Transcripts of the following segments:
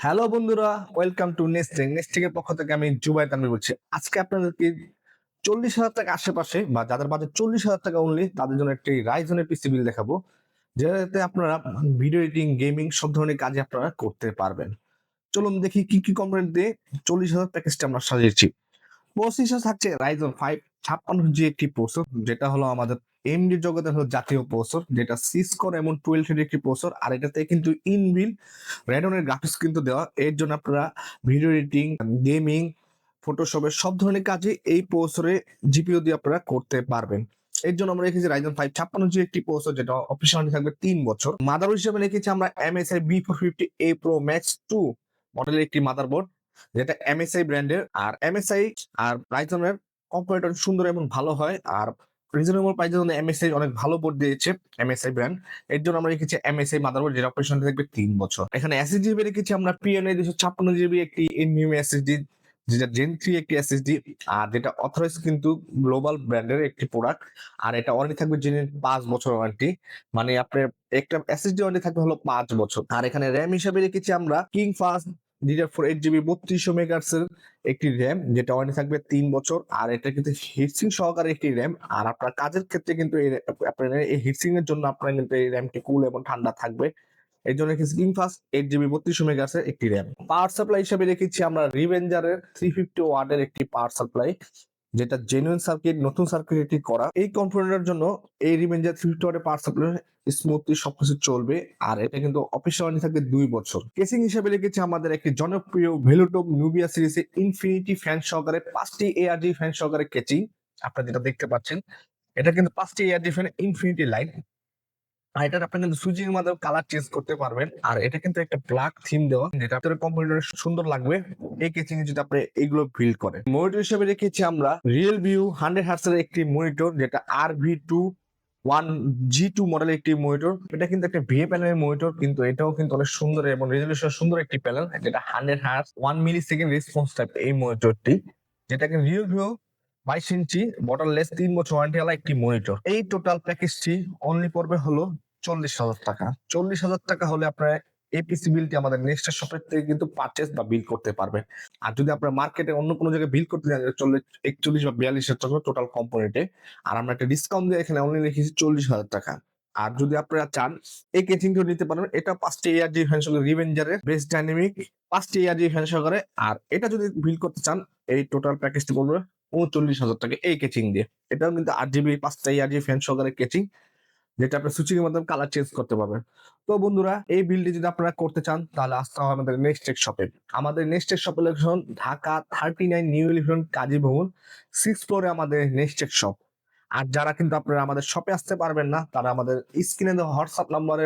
Hello বন্ধুরা welcome to nesting নেস্টিংয়ের পক্ষ থেকে আমি জুবাই তানভীর বলছি। আজকে আপনাদেরকে চল্লিশ হাজার টাকা আশেপাশে বা যাদের বাজেট চল্লিশ হাজার টাকা অনলি তাদের জন্য একটি রাইজনের পিসি বিল দেখাবো, যেটাতে আপনারা ভিডিও এডিটিং গেমিং সব ধরনের কাজে আপনারা করতে পারবেন। চলুন দেখি কি কি কম্পোনেন্ট দিয়ে চল্লিশ হাজার প্যাকেজটা আমরা সাজিয়েছি। প্রসেসর থাকছে রাইজন ফাইভ ছাপ্পান্ন জি একটি প্রসেসর যেটা হলো আমাদের এমডি জগতের হলো জাতীয় প্রসেসর যেটা সিসকোর এমন টুয়েলভ এর একটি প্রসেসর আর এটাতে কিন্তু ইনবিল রেডনের গ্রাফিক্স কিন্তু দেওয়া। এর জন্য আপনারা ভিডিও এডিটিং গেমিং ফটোশপের সব ধরনের কাজে এই প্রসেসরে জিপিও দিয়ে আপনারা করতে পারবেন। এর জন্য আমরা রেখেছি রাইজন ফাইভ ছাপ্পান্ন জি একটি প্রসেসর যেটা অফিসিয়ালি থাকবে তিন বছর। মাদার হিসেবে রেখেছি আমরা MSI B four fifty A pro max two মডেলের একটি মাদারবোর্ড যেটা এমএসআই ব্র্যান্ডের আর এমএসআই আর রাইজনের কম্পিউটার সুন্দর এবং ভালো হয়। আর রিজনেবল জন্য এমএসআই অনেক ভালো বোর্ড দিয়েছে এমএসআই ব্র্যান্ড এর জন্য আমরা রেখেছি এমএসআই যেটা অপারেশন থাকবে তিন বছর। এখানে এসএসডি রেখেছি আমরা পিএনএ দুশো ছাপ্পান্ন জিবি একটি এসএসডি যেটা জেন থ্রি একটি এসএসডি আর যেটা অথরাইজ কিন্তু গ্লোবাল ব্র্যান্ডের একটি প্রোডাক্ট আর এটা ওয়ারেন্টি থাকবে জেনে পাঁচ বছর ওয়ারেন্টি মানে আপনার একটা এসএসডি ওয়ারেন্টি থাকবে হলো পাঁচ বছর। আর এখানে র্যাম হিসাবে রেখেছি আমরা king fast four eight GB বত্রিশশো মেগাহার্টসের একটি র্যাম যেটা ওয়ারেন্টি থাকবে তিন বছর, আর এটা কিন্তু হিটসিং সহকারে একটি র্যাম আর আপনার কাজের ক্ষেত্রে কিন্তু এই আপনার এই হিটসিং এর জন্য আপনার কিন্তু এই র্যামটি কুল এবং ঠান্ডা থাকবে। এর জন্য রেখেছি ফাস্ট এইট জিবি বত্রিশশো আছে একটি র্যাম পাওয়ার সাপ্লাই হিসেবে রেখেছি আমরা রিভেঞ্জারের থ্রি ফিফটি ওয়ার্ডের একটি পাওয়ার সাপ্লাই যেটা জেনুইন সার্কিট নতুন সার্কিট করা। এই কম্পিউটারের জন্য এই রিমেঞ্জার থ্রি ওয়ার্ডের পাওয়ার সাপ্লাই স্মুথলি সবকিছু চলবে। আর এটা কিন্তু অফিসিয়ালি থাকবে দুই বছর। কেসিং হিসেবে লিখেছে আমাদের একটি জনপ্রিয় ভেলুটপ নুবিয়া সিরিজে ইনফিনিটি ফ্যান সহকারে পাঁচটি এআরজি ফ্যান সহকারে কেচিং আপনারা যেটা দেখতে পাচ্ছেন, এটা কিন্তু পাঁচটি এআরজি ফ্যান ইনফিনিটি লাইন আর এটা আপনি কিন্তু সুইচিং মাধ্যমে কালার চেঞ্জ করতে পারবেন। আর এটা কিন্তু একটা ব্ল্যাক থিম দেওয়া। যেটা আপনার কম্পিউটারে সুন্দর লাগবে। এই কেচিং এ যদি আপনি এগুলো বিল্ড করেন। মনিটর হিসেবে রেখেছি আমরা রিয়েল ভিউ হান্ড্রেড হার্টস এর একটি মনিটর যেটা আর V two one G two মডেলের একটি মনিটর এটা কিন্তু একটা ভিএ প্যানেলের মনিটর কিন্তু এটাও কিন্তু অনেক সুন্দর এবং রেজলিউশন সুন্দর একটি প্যানেল যেটা hundred hertz one millisecond response type এই মনিটরটি যেটাকে রিয়েল ভিউ বাইশ ইঞ্চি বটললেস তিন বছর ওয়ারেন্টি ওয়ালা একটি মনিটর এই টোটাল প্যাকেজটি অনলি পড়বে হলো চল্লিশ হাজার টাকা। চল্লিশ হাজার টাকা হলে আপনার এই পিসি বিলটি আমাদের নেক্সট শপের থেকে কিন্তু পারচেস বা বিল করতে পারবেন। আর যদি আপনার মার্কেটে অন্য কোনো জায়গায় বিল করতে চান চল্লিশ, একচল্লিশ বা বিয়াল্লিশ হাজার টাকা টোটাল কম্পোনেন্টে আর আমরা একটা ডিসকাউন্ট দিয়ে এখানে অনলি রেখেছি চল্লিশ হাজার টাকা। আর যদি আপনারা চান, এই কেচিংটা নিতে পারেন। এটা পাঁচটি এয়ার জি ফ্যান সহকারে রিভেঞ্জারের বেস্ট ডাইনামিক পাঁচটি এয়ার জি ফ্যান সহকারে আর এটা যদি বিল করতে চান, এই টোটাল প্যাকেজটি পড়বে উনচল্লিশ হাজার টাকা এই কেচিং দিয়ে। এটাও কিন্তু আট জিবি পাঁচটা ইয়ার জি ফ্যান সহকারে কেচিং যেটা আপনি সুইচিং এর মাধ্যমে কালার চেঞ্জ করতে পারবেন। তো বন্ধুরা, এই বিলটি যদি আপনারা করতে চান, তাহলে আসতে হবে আমাদের নেক্সট টেক শপে আমাদের next tech shop location Dhaka thirty nine new eleven Kazi Bhaban six ফ্লোরে আমাদের নেক্সট টেক শপ আর যারা কিন্তু আপনারা আমাদের শপে আসতে পারবেন না, তারা আমাদের স্ক্রিনে দেওয়া হোয়াটসঅ্যাপ নাম্বারে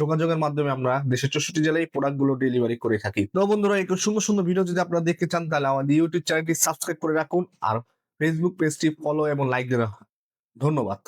যোগাযোগের মাধ্যমে আমরা দেশের চৌষট্টি জেলায় প্রোডাক্টগুলো ডেলিভারি করে থাকি। তো বন্ধুরা একটু সুন্দর সুন্দর ভিডিও যদি আপনারা দেখতে চান, তাহলে আমাদের ইউটিউব চ্যানেলটি সাবস্ক্রাইব করে রাখুন আর ফেসবুক পেজটি ফলো এবং লাইক দিয়ে ধন্যবাদ।